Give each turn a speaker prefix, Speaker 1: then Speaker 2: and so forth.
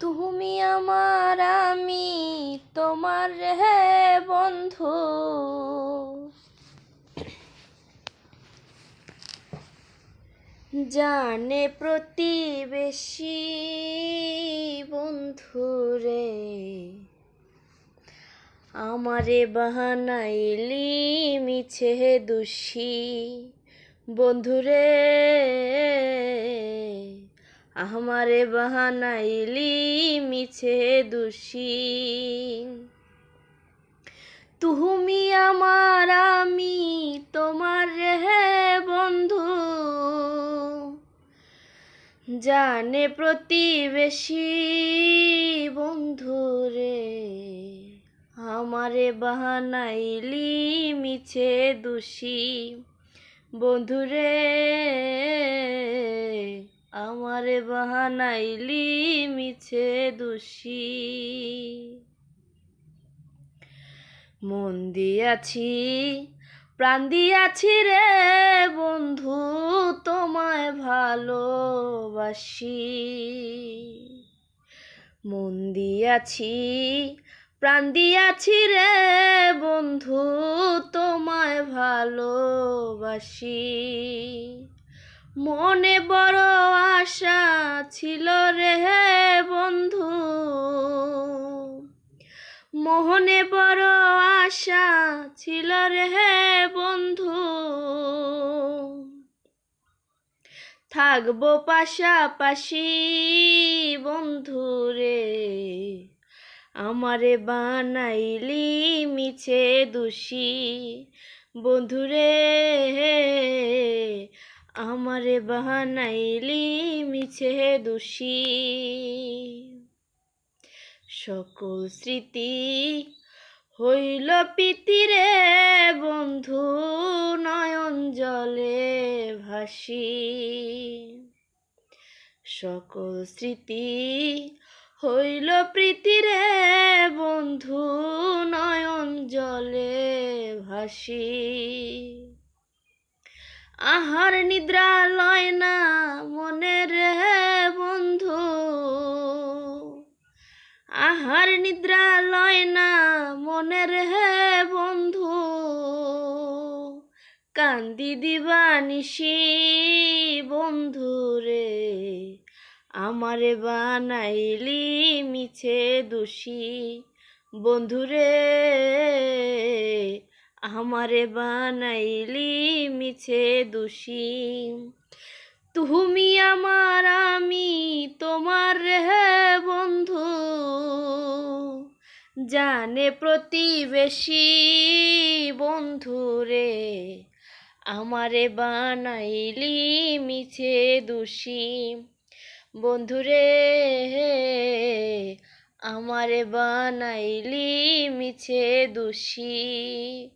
Speaker 1: তুমি আমার, আমি তোমার হে বন্ধু। জানে প্রতিবেশী বন্ধু রে, আমারে বাহানাইলি মিছে দোষী বন্ধুরে আমারে বাহানাইলি মিছে দোষী। তুমি আমার, আমি তোমার হে বন্ধু। জানে প্রতিবেশী বন্ধু রে, আমারে বাহানাইলি মিছে দোষী। বন্ধুরে আমারে বাহানাইলি মিছে দোষী। মন দিয়াছি, প্রাণ দিয়াছি রে বন্ধু, তোমায় ভালোবাসি। মন দিয়াছি, প্রাণ দিয়াছি রে বন্ধু, তোমায় ভালোবাসি। মনে বড় আশা ছিল রে হে বন্ধু। মোহনে বড় আশা ছিল রে বন্ধু। থাকব পাশাপাশি বন্ধু রে। আমারে বানাইলি মিছে দোষী। বন্ধুরে আমারে বানাইলি মিছে দোষী। সকল স্মৃতি হইল পিতিরে বন্ধু নয়ন জলে ভাসি। সকল স্মৃতি হইল প্রীতিরে বন্ধু নয়ন জলে ভাসি। আহার নিদ্রা লয় না মনের বন্ধু। আহার নিদ্রা লয় না মনের হে বন্ধু। কান্দি দিবানিসি বন্ধু রে, আমারে বানাইলি মিছে দোষী বন্ধুরে আমারে বানাইলি মিছে দোষী। তুমি আমার, আমি তোমার হে বন্ধু। জানে প্রতিবেশী বন্ধু রে, আমারে বানাইলি মিছে দোষী। বন্ধুরে আমারে বানাইলি মিছে দোষী।